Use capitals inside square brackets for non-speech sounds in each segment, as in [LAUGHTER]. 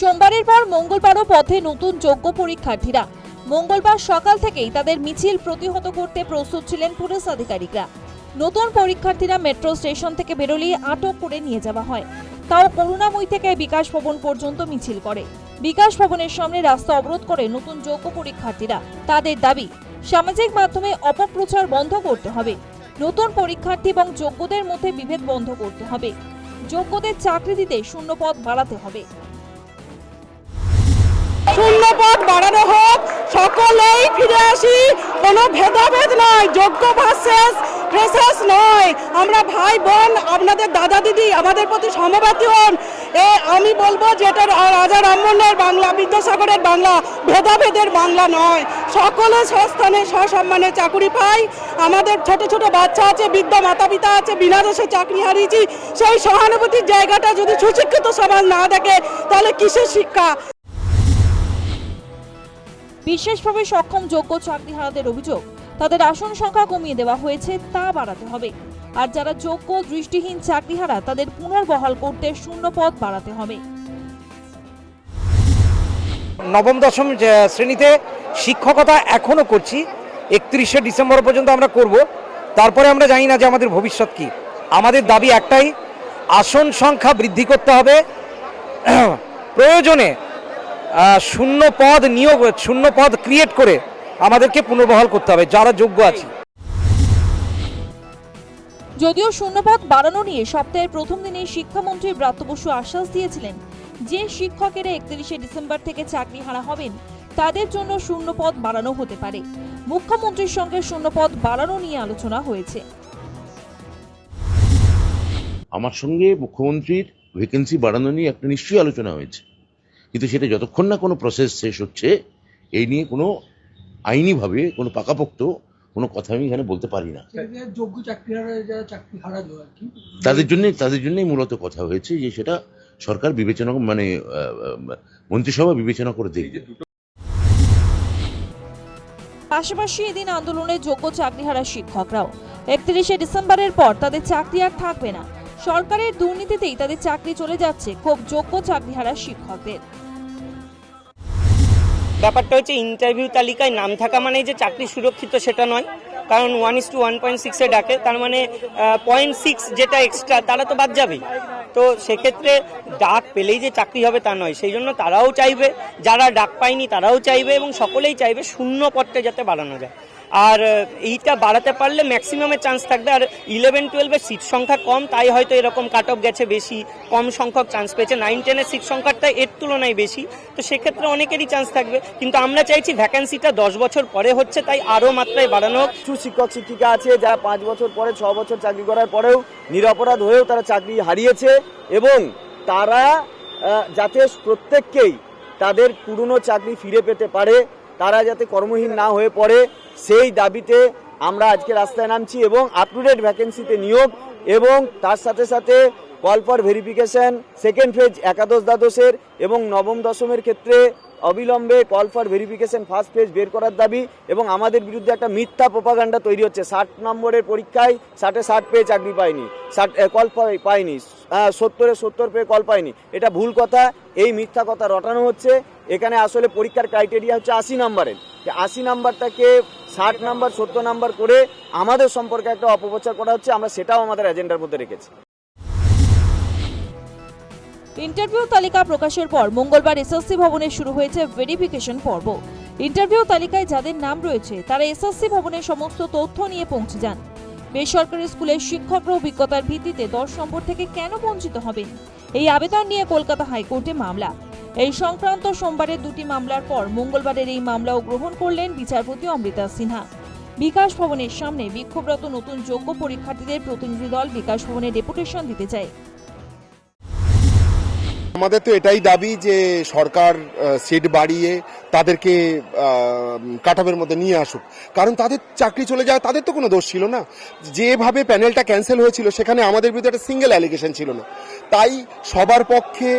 সোমবারের পর মঙ্গলবারও পথে নতুন যোগ্য পরীক্ষার্থীরা। মঙ্গলবার সকাল থেকেই তাদের মিছিল প্রতিহত করতে প্রস্তুত ছিলেন পুলিশ আধিকারিকরা। নতুন পরীক্ষার্থীরা মেট্রো স্টেশন থেকে বেরোলেই আটক করে নিয়ে যাওয়া হয়। তাও করুণাময়ী থেকে বিকাশ ভবন পর্যন্ত মিছিল করে। বিকাশ ভবনের সামনে রাস্তা অবরোধ করে নতুন যোগ্য পরীক্ষার্থীরা। তাদের দাবি, সামাজিক মাধ্যমে অপপ্রচার বন্ধ করতে হবে। নতুন পরীক্ষার্থী এবং যোগ্যদের মধ্যে বিভেদ বন্ধ করতে হবে। যোগ্যদের চাকরি দিতে শূন্য পদ বাড়াতে হবে। পদ বাড়ানো হোক, সকলেই ফিরে আসি। কোনো ভেদাভেদ নয়, যোগ্য ভার্সেস ফ্রেশার্স নয়। আমরা ভাই বোন, আপনাদের দাদা দিদি, আমাদের প্রতি সমবাতি হন। এ, আমি বলব যেটা রাজা রামমোহনের বাংলা, বিদ্যাসাগরের বাংলা, ভেদাভেদের বাংলা নয়। সকলে সস্থানে সসম্মানে চাকরি পাই। আমাদের ছোট ছোট বাচ্চা আছে, বৃদ্ধ মাতা পিতা আছে বিনা দোষে চাকরি হারিয়েছি। সেই সহানুভূতির জায়গাটা যদি সুশিক্ষিত সমাজ না দেখে, তাহলে কিসের শিক্ষা? বিশেষভাবে সক্ষম যোগ্য চাকরিহারাদের অভিযোগ, তাদের আসন সংখ্যা কমিয়ে দেওয়া হয়েছে, তা বাড়াতে হবে। আর যারা যোগ্য, দৃষ্টিহীন চাকরিহারা, তাদের পুনর্বহাল করতে শূন্য পদ বাড়াতে হবে। নবম, দশম শ্রেণীতে শিক্ষকতা এখনও করছি। একত্রিশে ডিসেম্বর পর্যন্ত আমরা করব। তারপরে আমরা জানি না যে আমাদের ভবিষ্যৎ কি। আমাদের দাবি একটাই, আসন সংখ্যা বৃদ্ধি করতে হবে। [CLEARS THROAT] প্রয়োজনে শূন্য পদ নিয়োগ শূন্য পদ ক্রিয়েট করে আমাদেরকে পুনর্বহাল করতে হবে যারা যোগ্য আছে। যদিও শূন্যপদ বাড়ানো নিয়ে সপ্তাহের প্রথম দিনে শিক্ষামন্ত্রী ব্রাত্য বসু আশ্বাস দিয়েছিলেন যে শিক্ষকেরা একত্রিশে ডিসেম্বর থেকে চাকরি হারা হবেন তাদের জন্য শূন্যপদ বাড়ানো হতে পারে। মুখ্যমন্ত্রীর সঙ্গে শূন্যপদ বাড়ানো নিয়ে আলোচনা হয়েছে। আমার সঙ্গে মুখ্যমন্ত্রীর ভ্যাকেন্সি বাড়ানো নিয়ে একটা নিশ্চয়ই আলোচনা হয়েছে। কিন্তু সেটা যতক্ষণ না কোনো প্রসেস শেষ হচ্ছে এই নিয়ে কোনো আইনিভাবে কোনো পাকাপোক্ত কোনো কথা আমি এখানে বলতে পারি না। যোগ্য চাকরি হারা যারা চাকরি হারালো আর কি। তাদের জন্য তাদের জন্যই মূলত কথা হয়েছে যে সেটা সরকার বিবেচনা মানে মন্ত্রিসভা বিবেচনা করে দেখবে। পাশাপাশি এদিন আন্দোলনে যোগ্য চাকরিহারা শিক্ষকরাও। একত্রিশে ডিসেম্বরের পর তাদের চাকরি আর থাকবে না। সরকারের দুর্নীতিতেই তাদের চাকরি চলে যাচ্ছে খুব যোগ্য চাকরি চাকরিহারা শিক্ষকদের। ব্যাপারটা হচ্ছে ইন্টারভিউ তালিকায় নাম থাকা মানে যে চাকরি সুরক্ষিত সেটা নয়, কারণ one is two one point সিক্সে ডাকে, তার মানে পয়েন্ট সিক্স যেটা এক্সট্রা তারা তো বাদ যাবেই। তো সেক্ষেত্রে ডাক পেলেই যে চাকরি হবে তা নয়, সেই জন্য তারাও চাইবে, যারা ডাক পায়নি তারাও চাইবে এবং সকলেই চাইবে শূন্য পদটা যাতে বাড়ানো যায়। আর এইটা বাড়াতে পারলে ম্যাক্সিমামের চান্স থাকবে। আর ইলেভেন টুয়েলভের সিট সংখ্যা কম, তাই হয়তো এরকম কাট অফ গেছে বেশি। কম সংখ্যক চান্স পেয়েছে। নাইন টেনের সিট সংখ্যাটা এর তুলনায় বেশি। তো সেক্ষেত্রে অনেকেরই চান্স থাকবে। কিন্তু আমরা চাইছি ভ্যাকান্সিটা দশ বছর পরে হচ্ছে, তাই আরও মাত্রায় বাড়ানো প্রচুর শিক্ষক, শিক্ষিকা আছে, যারা পাঁচ বছর পরে, ছ বছর চাকরি করার পরেও নিরপরাধ হয়েও তারা চাকরি হারিয়েছে এবং তারা যাতে প্রত্যেককেই তাদের পুরনো চাকরি ফিরে পেতে পারে তারা যাতে কর্মহীন না হয়ে পড়ে, সেই দাবিতে আমরা আজকে রাস্তায় নামছি এবং আপ টু ডেট ভ্যাকেন্সিতে নিয়োগ এবং তার সাথে সাথে call for verification second phase একাদশ দ্বাদশের এবং নবম দশমের ক্ষেত্রে অবিলম্বে call for verification first phase বের করার দাবি এবং আমাদের বিরুদ্ধে একটা মিথ্যা প্রপাগান্ডা তৈরি হচ্ছে। ষাট নম্বরের পরীক্ষায় ষাটে ষাট পেয়ে চাকরি পায়নি। ষাট কল পায়নি। সত্তরে সত্তর পেয়ে কল পায়নি। এটা ভুল কথা। এই মিথ্যা কথা রটানো হচ্ছে। এখানে আসলে পরীক্ষার ক্রাইটেরিয়া হচ্ছে আশি নম্বরের আশি নাম্বারটাকে ষাট নাম্বার সত্তর নাম্বার করে আমাদের সম্পর্কে একটা অপপ্রচার করা হচ্ছে, আমরা সেটাও আমাদের এজেন্ডার মধ্যে রেখেছি। ইন্টারভিউ তালিকা প্রকাশের পর মঙ্গলবার এসএসসি ভবনে শুরু হয়েছে ভেরিফিকেশন পর্ব। ইন্টারভিউ তালিকায় যাদের নাম রয়েছে, তারা এসএসসি ভবনের সমস্ত তথ্য নিয়ে পৌঁছে যান। বেসরকারি স্কুলের শিক্ষকরা অভিজ্ঞতার ভিত্তিতে দশ নম্বর থেকে কেন বঞ্চিত হবেন? এই আবেদন নিয়ে কলকাতা হাইকোর্টে মামলা। এই সংক্রান্ত সোমবারের দুটি মামলার পর মঙ্গলবারের এই মামলাও গ্রহণ করলেন বিচারপতি অমৃতা সিনহা। বিকাশ ভবনের সামনে বিক্ষোভরত নতুন যোগ্য পরীক্ষার্থীদের প্রতিনিধি দল বিকাশ ভবনে ডেপুটেশন দিতে চায়। আমাদের তো এটাই দাবি যে সরকার সিট বাড়িয়ে তাদেরকে কাটাবের মধ্যে নিয়ে আসুক। কারণ তাদের চাকরি চলে যায় তাদের তো কোনো দোষ ছিল না। যেভাবে প্যানেলটা ক্যান্সেল হয়েছিল, সেখানে আমাদের বিরুদ্ধে একটা সিঙ্গেল অ্যালিগেশন ছিল না। তাই সবার পক্ষে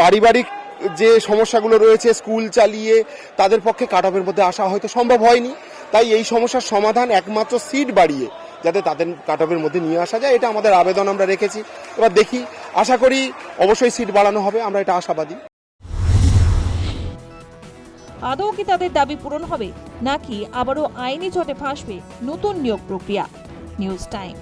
পারিবারিক যে সমস্যাগুলো রয়েছে, স্কুল চালিয়ে তাদের পক্ষে কাটাবের মধ্যে আসা হয়তো সম্ভব হয়নি। তাই এই সমস্যার সমাধান একমাত্র সিট বাড়িয়ে যাতে তাদের কাটাবের মধ্যে নিয়ে আসা যায়, এটা আমাদের আবেদন আমরা রেখেছি। এবার দেখি, আশা করি অবশ্যই সিট বাড়ানো হবে, আমরা এটা আশাবাদী। আদৌ কি তাদের দাবি পূরণ হবে, নাকি আবারও আইনি চটে ফাঁসবে নতুন নিয়োগ প্রক্রিয়া? News time